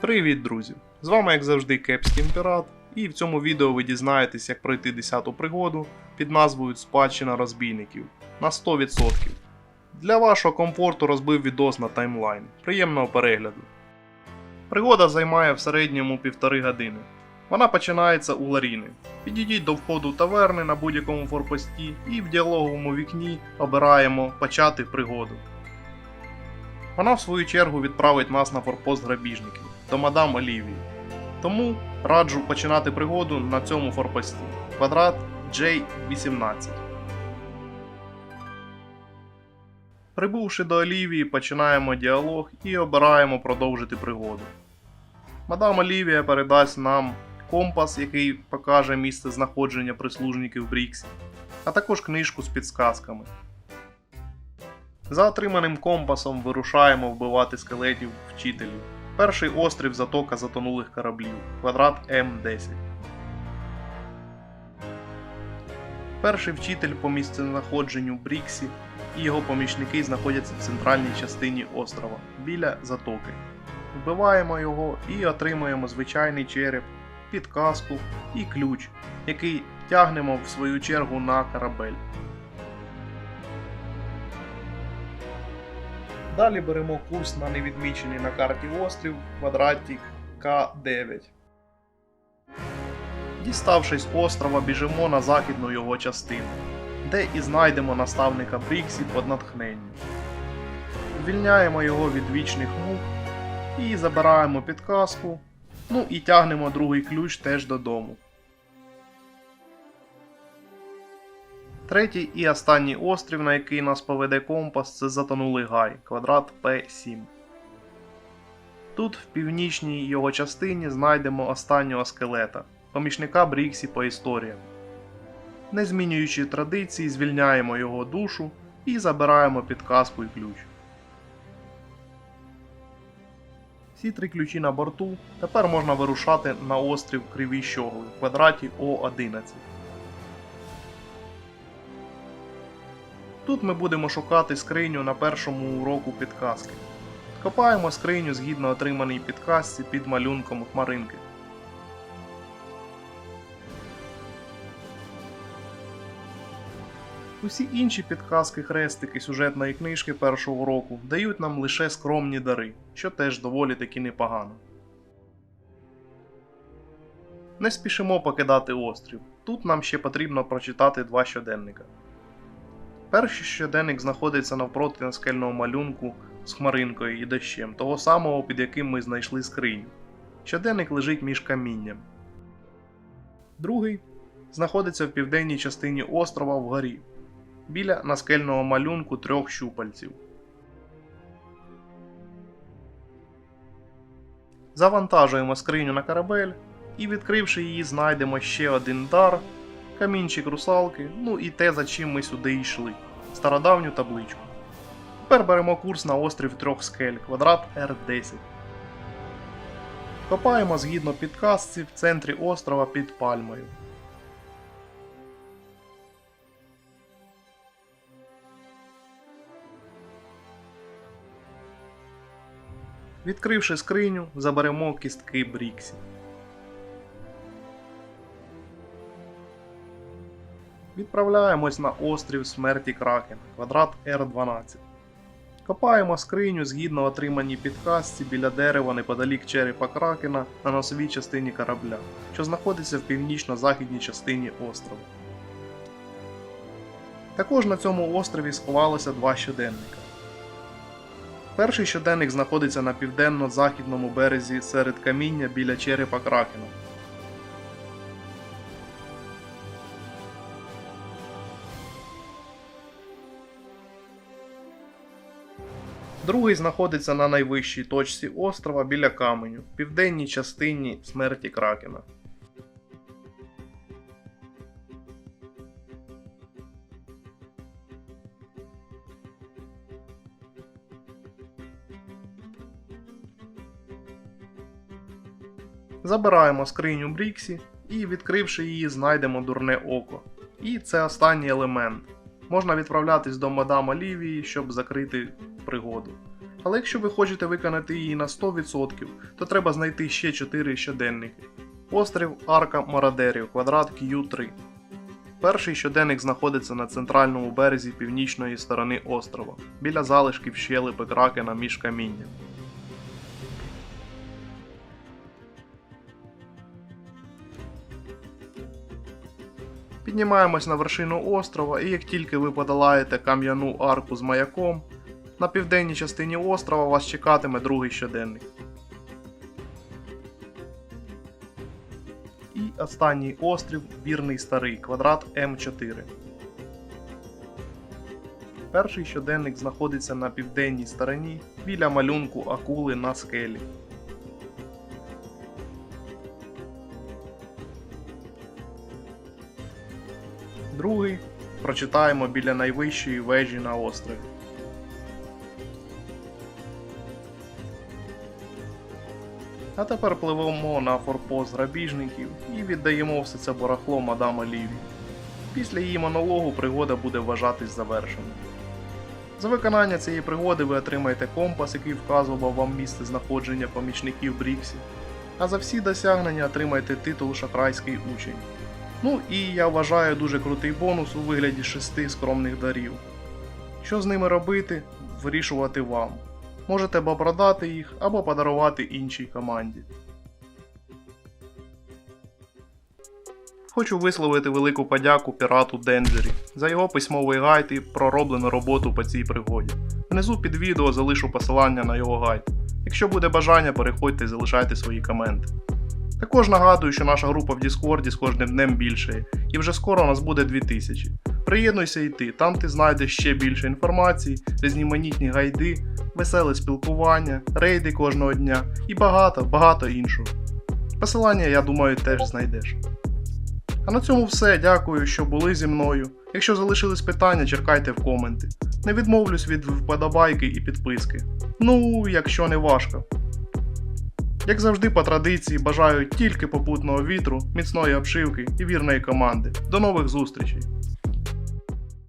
Привіт, друзі! З вами, як завжди, Кепський Імперат, і в цьому відео ви дізнаєтесь, як пройти 10-ту пригоду під назвою Спадщина розбійників на 100%. Для вашого комфорту розбив відос на таймлайн. Приємного перегляду. Пригода займає в середньому півтори години. Вона починається у Ларіни. Підійдіть до входу таверни на будь-якому форпості і в діалоговому вікні обираємо почати пригоду. Вона в свою чергу відправить нас на форпост грабіжників до мадам Олівії. Тому раджу починати пригоду на цьому форпості. Квадрат J18. Прибувши до Олівії, починаємо діалог і обираємо продовжити пригоду. Мадам Олівія передасть нам компас, який покаже місце знаходження прислужників Бріксі, а також книжку з підсказками. За отриманим компасом вирушаємо вбивати скелетів вчителів. Перший острів затока затонулих кораблів. Квадрат М10. Перший вчитель по місцезнаходженню Бріксі і його помічники знаходяться в центральній частині острова біля затоки. Вбиваємо його і отримуємо звичайний череп, підказку і ключ, який тягнемо в свою чергу на корабель. Далі беремо курс на невідмічений на карті острів в квадраті К9. Діставшись острова, біжимо на західну його частину, де і знайдемо наставника Бріксі под натхненню. Звільняємо його від вічних мук і забираємо підказку, ну і тягнемо другий ключ теж додому. Третій і останній острів, на який нас поведе компас, це затонулий гай, квадрат П7. Тут, в північній його частині, знайдемо останнього скелета, помічника Бріксі по історіям. Не змінюючи традиції, звільняємо його душу і забираємо підказку і ключ. Всі три ключі на борту. Тепер можна вирушати на острів Криві Щогли в квадраті О11. Тут ми будемо шукати скриню на першому уроку підказки. Копаємо скриню згідно отриманій підказці під малюнком хмаринки. Усі інші підказки, хрестики сюжетної книжки першого уроку дають нам лише скромні дари, що теж доволі таки непогано. Не спішимо покидати острів. Тут нам ще потрібно прочитати два щоденника. Перший щоденник знаходиться навпроти наскельного малюнку з хмаринкою і дощем, того самого, під яким ми знайшли скриню. Щоденник лежить між камінням. Другий знаходиться в південній частині острова вгорі, біля наскельного малюнку трьох щупальців. Завантажуємо скриню на корабель і, відкривши її, знайдемо ще один дар, камінчик русалки, ну і те, за чим ми сюди йшли стародавню табличку. Тепер беремо курс на острів трьох скель, квадрат R10. Копаємо згідно підказці в центрі острова під пальмою. Відкривши скриню, заберемо кістки Бріксі. Відправляємось на острів смерті Кракен, квадрат R12. Копаємо скриню згідно отриманій підказці біля дерева неподалік черепа Кракена на носовій частині корабля, що знаходиться в північно-західній частині острова. Також на цьому острові сховалося два щоденника. Перший щоденник знаходиться на південно-західному березі серед каміння біля черепа Кракена. Другий знаходиться на найвищій точці острова біля каменю, в південній частині смерті Кракена. Забираємо скриню Бріксі і, відкривши її, знайдемо дурне око. І це останній елемент. Можна відправлятись до мадам Олівії, щоб закрити пригоду. Але якщо ви хочете виконати її на 100%, то треба знайти ще 4 щоденники. Острів Арка Марадерів, квадрат Q3. Перший щоденник знаходиться на центральному березі північної сторони острова, біля залишків щелепи кракена між камінням. Піднімаємось на вершину острова, і як тільки ви подолаєте кам'яну арку з маяком, на південній частині острова вас чекатиме другий щоденник. І останній острів Вірний Старий, квадрат М4. Перший щоденник знаходиться на південній стороні біля малюнку акули на скелі. Другий прочитаємо біля найвищої вежі на острові. А тепер пливемо на форпост грабіжників і віддаємо все це барахло мадам Оліві. Після її монологу пригода буде вважатись завершеною. За виконання цієї пригоди ви отримаєте компас, який вказував вам місце знаходження помічників Бріксі, а за всі досягнення отримаєте титул Шахрайський учень. Ну і я вважаю дуже крутий бонус у вигляді шести скромних дарів. Що з ними робити, вирішувати вам. Можете або продати їх, або подарувати іншій команді. Хочу висловити велику подяку пірату Денджері за його письмовий гайд і пророблену роботу по цій пригоді. Внизу під відео залишу посилання на його гайд. Якщо буде бажання, переходьте і залишайте свої коменти. Також нагадую, що наша група в Діскорді з кожним днем більшає, і вже скоро у нас буде 2000. Приєднуйся і ти, там ти знайдеш ще більше інформації, різноманітні гайди, веселе спілкування, рейди кожного дня і багато, багато іншого. Посилання, я думаю, теж знайдеш. А на цьому все. Дякую, що були зі мною. Якщо залишились питання, черкайте в коменти. Не відмовлюсь від вподобайки і підписки. Ну, якщо не важко. Як завжди, по традиції, бажаю тільки попутного вітру, міцної обшивки і вірної команди. До нових зустрічей!